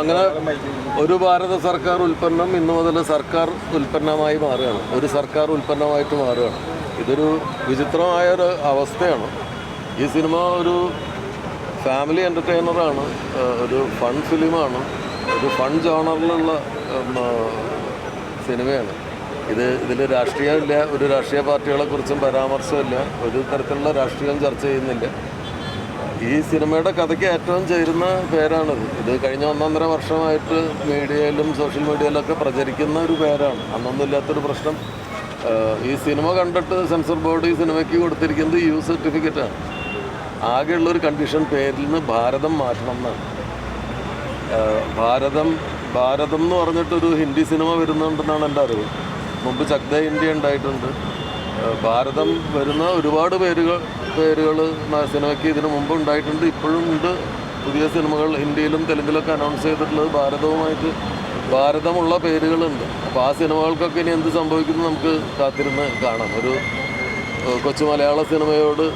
അങ്ങനെ ഒരു ഭാരത സർക്കാർ ഉൽപ്പന്നം ഇന്നു മുതൽ സർക്കാർ ഉൽപ്പന്നമായി മാറുകയാണ്. ഒരു സർക്കാർ ഉൽപ്പന്നമായിട്ട് മാറുകയാണ്. ഇതൊരു വിചിത്രമായ ഒരു അവസ്ഥയാണ്. ഈ സിനിമ ഒരു ഫാമിലി എന്റർടൈനറാണ് ഒരു ഫൺ ഫിലിമാണ് ഒരു ഫൺ ജോണറിലുള്ള സിനിമയാണ്. ഇത് ഇതിൽ രാഷ്ട്രീയമില്ല ഒരു രാഷ്ട്രീയ പാർട്ടികളെക്കുറിച്ചും പരാമർശമില്ല ഒരു തരത്തിലുള്ള രാഷ്ട്രീയം ചർച്ച ചെയ്യുന്നില്ല. ഈ സിനിമയുടെ കഥയ്ക്ക് ഏറ്റവും ചേരുന്ന പേരാണിത്. ഇത് കഴിഞ്ഞ ഒന്നൊന്നര വർഷമായിട്ട് മീഡിയയിലും സോഷ്യൽ മീഡിയയിലൊക്കെ പ്രചരിക്കുന്ന ഒരു പേരാണ്. അന്നൊന്നും ഇല്ലാത്തൊരു പ്രശ്നം. ഈ സിനിമ കണ്ടിട്ട് സെൻസർ ബോർഡ് ഈ സിനിമയ്ക്ക് കൊടുത്തിരിക്കുന്നത് യു സർട്ടിഫിക്കറ്റാണ് ആകെയുള്ളൊരു കണ്ടീഷൻ പേരിൽ നിന്ന് ഭാരതം മാറ്റണം എന്നാണ്. ഭാരതം ഭാരതം എന്ന് പറഞ്ഞിട്ടൊരു ഹിന്ദി സിനിമ വരുന്നുണ്ടെന്നാണ് എന്റെ അറിവ്. മുമ്പ് ചക്ത ഇന്ത്യ ഉണ്ടായിട്ടുണ്ട്. ഭാരതം വരുന്ന ഒരുപാട് പേരുകൾ പേരുകൾ സിനിമയ്ക്ക് ഇതിനു മുമ്പ് ഉണ്ടായിട്ടുണ്ട്. ഇപ്പോഴും ഉണ്ട്. പുതിയ സിനിമകൾ ഹിന്ദിയിലും തെലുങ്കിലൊക്കെ അനൗൺസ് ചെയ്തിട്ടുള്ളത് ഭാരതവുമായിട്ട് ഭാരതമുള്ള പേരുകളുണ്ട്. അപ്പോൾ ആ സിനിമകൾക്കൊക്കെ ഇനി എന്ത് സംഭവിക്കുന്നു നമുക്ക് കാത്തിരുന്ന് കാണാം. ഒരു കൊച്ചു മലയാള സിനിമയോട്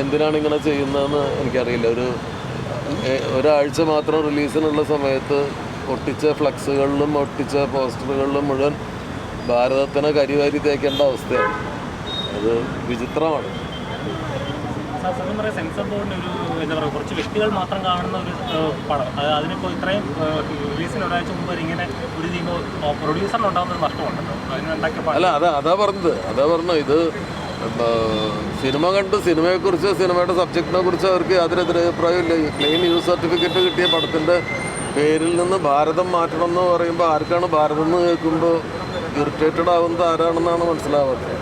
എന്തിനാണ് ഇങ്ങനെ ചെയ്യുന്നതെന്ന് എനിക്കറിയില്ല. ഒരു ഒരാഴ്ച മാത്രം റിലീസിനുള്ള സമയത്ത് ഒട്ടിച്ച ഫ്ലക്സുകളിലും ഒട്ടിച്ച പോസ്റ്ററുകളിലും മുഴുവൻ ഭാരതത്തിനെ കരിവാരി തേക്കേണ്ട അവസ്ഥയാണ്. അത് വിചിത്രമാണ്. സത്യം പറയാം സെൻസർ ബോർഡിന് ഒരു എന്താ പറയുക കുറച്ച് വ്യക്തികൾ മാത്രം കാണുന്ന ഒരു പടം. അത് അതിനിപ്പോൾ ഇത്രയും റിലീസിന് ഒരാഴ്ച മുമ്പ് ഇങ്ങനെ ഒരു ചെയ്യുമ്പോൾ പ്രൊഡ്യൂസറിന് നഷ്ടമുണ്ടല്ലോ. അല്ല അതാ അതാ പറഞ്ഞത്. അതാ പറഞ്ഞു ഇത് സിനിമ കണ്ട് സിനിമയെക്കുറിച്ച് സിനിമയുടെ സബ്ജക്റ്റിനെ കുറിച്ച് അവർക്ക് യാതൊരു അഭിപ്രായമില്ല ക്ലെയിം യൂസ് സർട്ടിഫിക്കറ്റ് കിട്ടിയ പടത്തിന്റെ പേരിൽ നിന്ന് ഭാരതം മാറ്റണം എന്ന് പറയുമ്പോൾ ആർക്കാണ് ഭാരതം എന്ന് കേൾക്കുമ്പോൾ ഇറിറ്റേറ്റഡ് ആവുന്നത് ആരാണെന്നാണ് മനസ്സിലാവാത്തത്?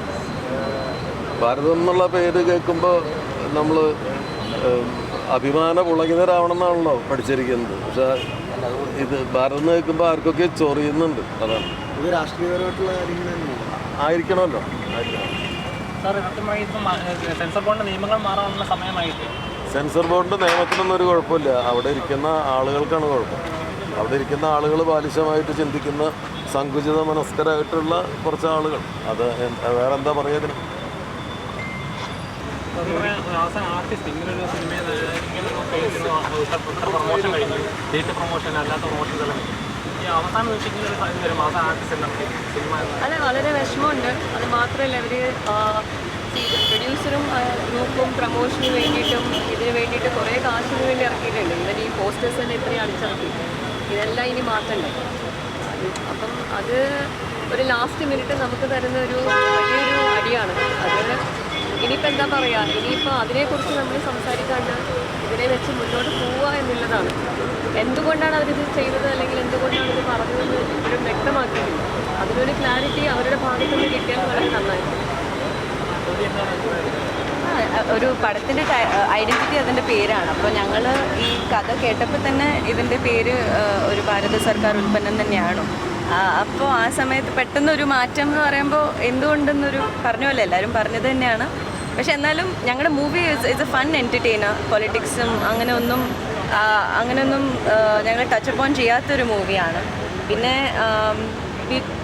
ഭാരതം എന്നുള്ള പേര് കേൾക്കുമ്പോൾ നമ്മൾ അഭിമാന പുളകിതരാവണമെന്നാണല്ലോ പഠിച്ചിരിക്കുന്നത്. പക്ഷെ ഇത് ഭാരതം എന്ന് കേൾക്കുമ്പോൾ ആർക്കൊക്കെ ചൊറിയുന്നുണ്ട്. അതാണ്. ഇത് രാഷ്ട്രീയപരമായിട്ടുള്ള കാര്യങ്ങൾ ആയിരിക്കണമല്ലോ. സെൻസർ ബോർഡിന്റെ നിയമങ്ങൾ മാറാനുള്ള സമയമായിട്ട് സെൻസർ നിയമത്തിനൊന്നും ഒരു കുഴപ്പമില്ല. അവിടെ ഇരിക്കുന്ന ആളുകൾക്കാണ് കുഴപ്പം. അവിടെ ഇരിക്കുന്ന ആളുകൾ ബാലിശമായിട്ട് ചിന്തിക്കുന്ന സങ്കുചിത മനസ്കരായിട്ടുള്ള കുറച്ച് ആളുകൾ അത് വേറെന്താ വേറെ എന്താ പറയുക അവസാനം അല്ല വളരെ വിഷമമുണ്ട്. അത് മാത്രമല്ല അവർ പ്രൊഡ്യൂസറും ഗ്രൂപ്പും പ്രൊമോഷന് വേണ്ടിയിട്ടും ഇതിന് വേണ്ടിയിട്ട് കുറേ കാശിന് വേണ്ടി ഇറക്കിയിട്ടുണ്ട്. ഇവർ ഈ പോസ്റ്റേഴ്സ് തന്നെ ഇത്രയും അടിച്ചിറക്കി. ഇതെല്ലാം ഇനി മാറ്റണ്ടേ അപ്പം അത് ഒരു ലാസ്റ്റ് മിനിറ്റ് നമുക്ക് തരുന്ന ഒരു വലിയൊരു അടിയാണ്. അത് ഇനിയിപ്പോൾ എന്താ പറയുക ഇനിയിപ്പോൾ അതിനെക്കുറിച്ച് നമ്മൾ സംസാരിക്കാണ്ട് ഇതിനെ വെച്ച് മുന്നോട്ട് പോവുക എന്നുള്ളതാണ്. എന്തുകൊണ്ടാണ് അവരിത് ചെയ്തത്? അല്ലെങ്കിൽ എന്തുകൊണ്ടാണ് ഇത് പറഞ്ഞതെന്ന് ഇപ്പോഴും വ്യക്തമാക്കിയിട്ടില്ല. അതിനൊരു ക്ലാരിറ്റി അവരുടെ ഭാഗത്തു നിന്ന് കിട്ടിയാൽ വളരെ നന്നായിരുന്നു ഒരു പടത്തിന്റെ ഐഡന്റിറ്റി അതിന്റെ പേരാണ്. അപ്പോൾ ഞങ്ങൾ ഈ കഥ കേട്ടപ്പോൾ തന്നെ ഇതിന്റെ പേര് ഒരു ഭാരത സർക്കാർ ഉൽപ്പന്നം തന്നെയാണോ. അപ്പോൾ ആ സമയത്ത് പെട്ടെന്നൊരു മാറ്റം എന്ന് പറയുമ്പോൾ എന്തുകൊണ്ടെന്നൊരു പറഞ്ഞല്ലോ എല്ലാവരും പറഞ്ഞത് തന്നെയാണ്. പക്ഷെ എന്നാലും ഞങ്ങളുടെ movie is a fun entertainer പൊളിറ്റിക്സും അങ്ങനെ ഒന്നും അങ്ങനെയൊന്നും ഞങ്ങൾ ടച്ച് അപ്പോൺ ചെയ്യാത്തൊരു മൂവിയാണ്. പിന്നെ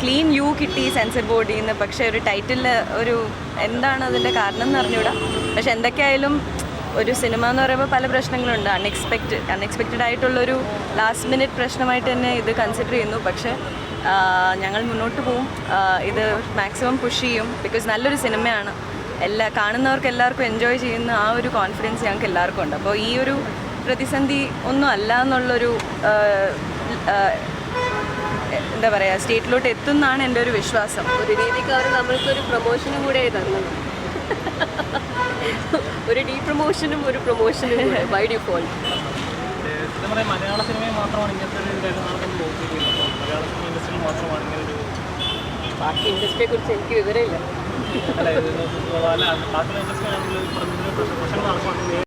ക്ലീൻ യു കിട്ടി സെൻസർ ബോർഡിൽ നിന്ന് പക്ഷേ ഒരു ടൈറ്റിൽ ഒരു എന്താണ് അതിന്റെ കാരണം എന്ന് അറിഞ്ഞൂടാ. പക്ഷെ എന്തൊക്കെയായാലും ഒരു സിനിമ എന്ന് പറയുമ്പോൾ പല പ്രശ്നങ്ങളുണ്ട്. അൺഎക്സ്പെക്റ്റഡ് അൺഎക്സ്പെക്റ്റഡ് ആയിട്ടുള്ളൊരു ലാസ്റ്റ് മിനിറ്റ് പ്രശ്നമായിട്ട് തന്നെ ഇത് കൺസിഡർ ചെയ്യുന്നു. പക്ഷേ ഞങ്ങൾ മുന്നോട്ട് പോവും. ഇത് മാക്സിമം പുഷ് ചെയ്യും. ബിക്കോസ് നല്ലൊരു സിനിമയാണ് എല്ലാ കാണുന്നവർക്ക് എല്ലാവർക്കും എൻജോയ് ചെയ്യുന്ന ആ ഒരു കോൺഫിഡൻസ് ഞങ്ങൾക്ക് എല്ലാവർക്കും ഉണ്ട്. അപ്പോൾ ഈ ഒരു പ്രതിസന്ധി ഒന്നും അല്ല എന്നുള്ളൊരു എന്താ പറയുക സ്റ്റേറ്റിലോട്ട് എത്തുന്നാണ് എന്റെ ഒരു വിശ്വാസം. ഒരു രീതിക്ക് അവർ നമ്മൾക്കൊരു പ്രൊമോഷനും കൂടെ തന്നത് ഒരു ഡീ പ്രൊമോഷനും ഒരു പ്രൊമോഷനും ബൈ ഡിഫോൾട്ട് മലയാള സിനിമയിൽ മാത്രമാണ് ഇങ്ങനത്തെ ഒരു മലയാള സിനിമ ഇൻഡസ്ട്രിയിൽ മാത്രമാണ് ഇങ്ങനെ ഒരു ബാക്കി ഇൻഡസ്ട്രിയെ കുറിച്ച് എനിക്ക് വിവരമില്ല. അല്ല? ബാക്കിയുള്ള ഇൻഡസ്ട്രി ആണെങ്കിൽ പ്രശ്നങ്ങൾ നടക്കുവാണെങ്കിൽ